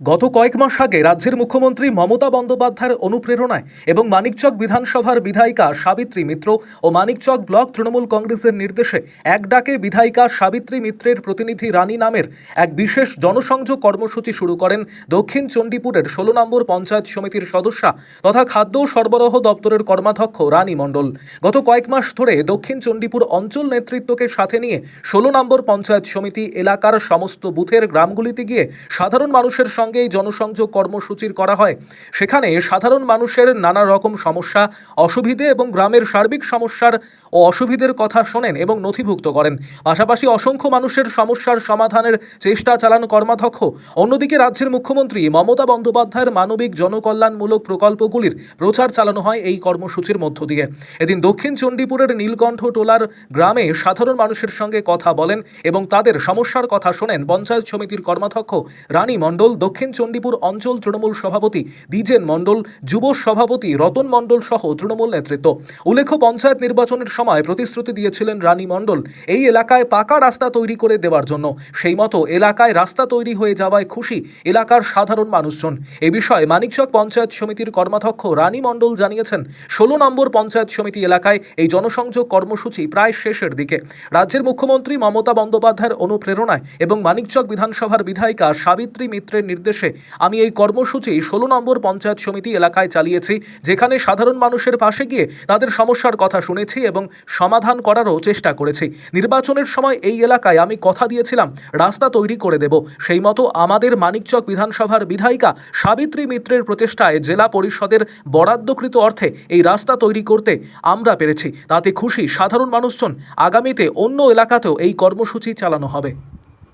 গত কয়েক মাস আগে রাজ্যের মুখ্যমন্ত্রী মমতা বন্দ্যোপাধ্যায়ের অনুপ্রেরণায় এবং মানিকচক বিধানসভার বিধায়িকা সাবিত্রী মিত্র ও মানিকচক ব্লক তৃণমূল কংগ্রেসের নির্দেশে এক ডাকে বিধায়িকা সাবিত্রী মিত্রের প্রতিনিধি রানী নামের এক বিশেষ জনসংযোগ কর্মসূচি শুরু করেন দক্ষিণ চণ্ডীপুরের ষোলো নম্বর পঞ্চায়েত সমিতির সদস্যা তথা খাদ্য সরবরাহ দপ্তরের কর্মাধ্যক্ষ রানী মণ্ডল। গত কয়েক মাস ধরে দক্ষিণ চণ্ডীপুর অঞ্চল নেতৃত্বকে সাথে নিয়ে ষোলো নম্বর পঞ্চায়েত সমিতি এলাকার সমস্ত বুথের গ্রামগুলিতে গিয়ে সাধারণ মানুষের সঙ্গে এই জনসংযোগ কর্মসূচির করা হয়। সেখানে সাধারণ মানুষের নানা রকম সমস্যা, অসুবিধে এবং গ্রামের সার্বিক সমস্যার ও অসুবিধের কথা শোনেন এবং নথিভুক্ত করেন। পাশাপাশি অসংখ্য মানুষের সমস্যার সমাধানের চেষ্টা চালান কর্মাধ্যক্ষ। অন্যদিকে রাজ্যের মুখ্যমন্ত্রী মমতা বন্দ্যোপাধ্যায়ের মানবিক জনকল্যাণমূলক প্রকল্পগুলির প্রচার চালানো হয় এই কর্মসূচির মধ্য দিয়ে। এদিন দক্ষিণ চণ্ডীপুরের নীলকণ্ঠ টোলার গ্রামে সাধারণ মানুষের সঙ্গে কথা বলেন এবং তাদের সমস্যার কথা শোনেন পঞ্চায়েত সমিতির কর্মাধ্যক্ষ রানী মণ্ডল, দক্ষিণ চণ্ডীপুর অঞ্চল তৃণমূল সভাপতি দ্বিজেন মণ্ডল, যুব সভাপতি রতন মণ্ডল সহ তৃণমূল নেতৃত্ব। উল্লেখ্য, পঞ্চায়েত নির্বাচনের সময় প্রতিশ্রুতি দিয়েছিলেন রানী মণ্ডল। এই এলাকায় পাকা রাস্তা তৈরি করে দেওয়ার জন্য। সেই মতো এলাকায় রাস্তা তৈরি হয়ে যাওয়ায় খুশি এলাকার সাধারণ মানুষজন। এ বিষয়ে মানিকচক পঞ্চায়েত সমিতির কর্মাধ্যক্ষ রানী মণ্ডল জানিয়েছেন, ষোলো নম্বর পঞ্চায়েত সমিতি এলাকায় এই জনসংযোগ কর্মসূচি প্রায় শেষের দিকে। রাজ্যের মুখ্যমন্ত্রী মমতা বন্দ্যোপাধ্যায়ের অনুপ্রেরণায় এবং মানিকচক বিধানসভার বিধায়িকা সাবিত্রী মিত্রের নির্দেশে আমি এই কর্মসূচি ষোলো নম্বর পঞ্চায়েত সমিতি এলাকায় চালিয়েছি, যেখানে সাধারণ মানুষের পাশে গিয়ে তাদের সমস্যার কথা শুনেছি এবং সমাধান করারও চেষ্টা করেছি। নির্বাচনের সময় এই এলাকায় আমি কথা দিয়েছিলাম, রাস্তা তৈরি করে দেব। সেই মতো আমাদের মানিকচক বিধানসভার বিধায়িকা সাবিত্রী মিত্রের প্রচেষ্টায় জেলা পরিষদের বরাদ্দকৃত অর্থে এই রাস্তা তৈরি করতে আমরা পেরেছি। তাতে খুশি সাধারণ মানুষজন। আগামীতে অন্য এলাকাতেও এই কর্মসূচি চালানো হবে।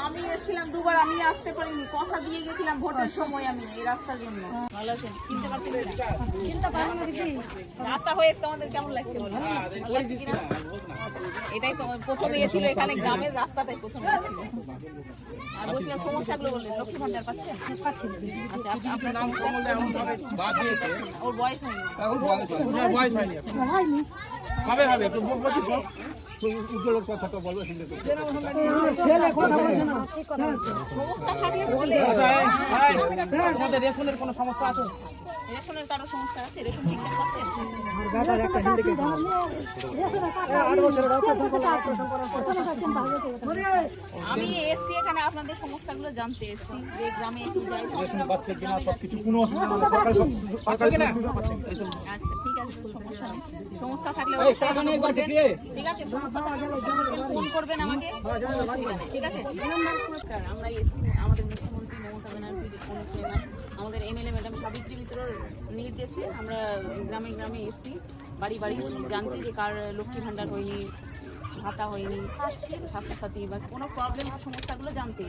আমি এসেছিলাম দুবার আমি আসতে পারিনি। কথা দিয়ে গেছিলাম ভোটের সময় আমি এই রাস্তার জন্য। ভালো আছেন? চিনতে পারছেন কিনা? চিনতে পারব না দিদি। রাস্তা হয়ে তোমাদের কেমন লাগছে বলো? ভালো লাগছে কিনা? এটাই তো প্রথমে এসেছিল এখানে গ্রামের রাস্তাটাই প্রথমে এসেছিল আর বলছিলাম সমস্যাগুলো বললেন লক্ষ্মী ভান্ডার পাচ্ছেন পাচ্ছেন আচ্ছা আপ- আপনার সমস্যা ওর বয়স হয়নি। ওনার বয়স হয়নি। হবে হবে সব উজ্জ্বলের কথাটা বলে আচ্ছা, রেশনের কোনো সমস্যা আছে? রেশনের কারও সমস্যা আছে? রেশন ঠিকঠাক পাচ্ছেন আমি এসছি এখানে আপনাদের সমস্যাগুলো জানতে এসছি যে গ্রামে একটু রেশন পাচ্ছে কিনা কোনো অসুবিধা? আচ্ছা ঠিক আছে সমস্যা নেই। সমস্যা থাকলে। ঠিক আছে সমস্যা থাকলে অবশ্যই বলবেন, ফোন করবেন আমাকে? ঠিক আছে? আমরা এসছি আমাদের মুখ্যমন্ত্রী মমতা ব্যানার্জির অনুপ্রেরণা আমাদের এমএলএ ম্যাডাম সাবিত্রী মিত্রর নির্দেশে আমরা গ্রামে গ্রামে এসছি। বাড়ি বাড়ি জানতে যে কার লক্ষ্মী ভাণ্ডার হয়নি ভাতা হয়নি স্বাস্থ্যসাথী বা কোনো প্রবলেম বা সমস্যাগুলো জানতে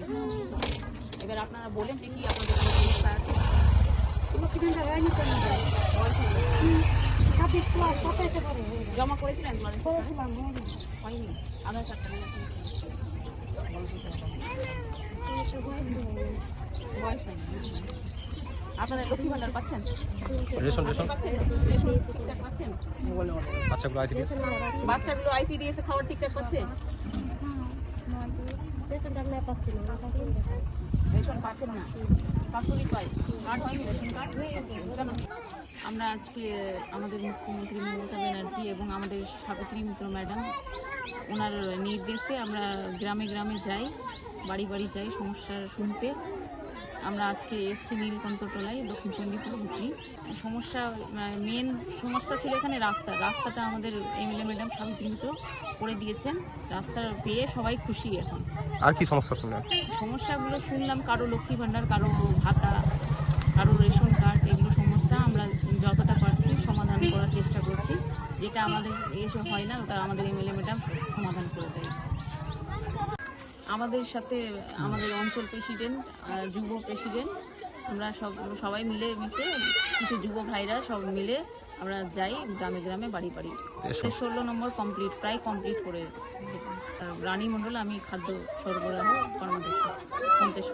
এবার আপনারা বলেন যে কি আপনাদের কোনো সমস্যা আছে? বয়স হয়নি। জমা করেছিলেন হয়নি। আধার কার্ডটা। বয়স হয়নি লক্ষ্মী ভান্ডার পাচ্ছেন? Ration ration. পাচ্ছেন? ঠিকঠাক পাচ্ছেন? বাচ্চাগুলো আইসিডি বাচ্চাগুলো আইসিডিএস এ খাবার ঠিকঠাক পাচ্ছে? রেশন পাচ্ছেন না শাশুড়ি পাই কার্ড হয়নি রেশন গেছে কেন আমরা আজকে আমাদের মুখ্যমন্ত্রী মমতা ব্যানার্জি এবং আমাদের সাবিত্রী মিত্র ম্যাডাম, ওনার নির্দেশে আমরা গ্রামে গ্রামে যাই, বাড়ি বাড়ি যাই সমস্যা শুনতে। আমরা আজকে এসছি নীলকণ্ঠটোলায় দক্ষিণ চণ্ডীপুর হুগলি। সমস্যা মেন সমস্যা ছিল এখানে রাস্তা। রাস্তাটা আমাদের এমএলএ ম্যাডাম সাবিত্রী মিত্র করে দিয়েছেন। রাস্তা পেয়ে সবাই খুশি এখন। আর কি সমস্যা শুনলেন? সমস্যাগুলো শুনলাম কারও লক্ষ্মী ভাণ্ডার কারও ভাতা কারও রেশন কার্ড এগুলো সমস্যা। আমরা যতটা পারছি সমাধান করার চেষ্টা করছি। যেটা আমাদের এসে হয় না ওটা আমাদের এমএলএ ম্যাডাম সমাধান করে দেয়। আমাদের সাথে আমাদের অঞ্চল প্রেসিডেন্ট যুব প্রেসিডেন্ট আমরা সব সবাই মিলে মিশে কিছু যুব ভাইরা সব মিলে আমরা যাই গ্রামে গ্রামে বাড়ি বাড়ি। ষোলো নম্বর কমপ্লিট প্রায় কমপ্লিট করে রানী মণ্ডল আমি খাদ্য সরবরাহ কর্মদক্ষ পঞ্চাশ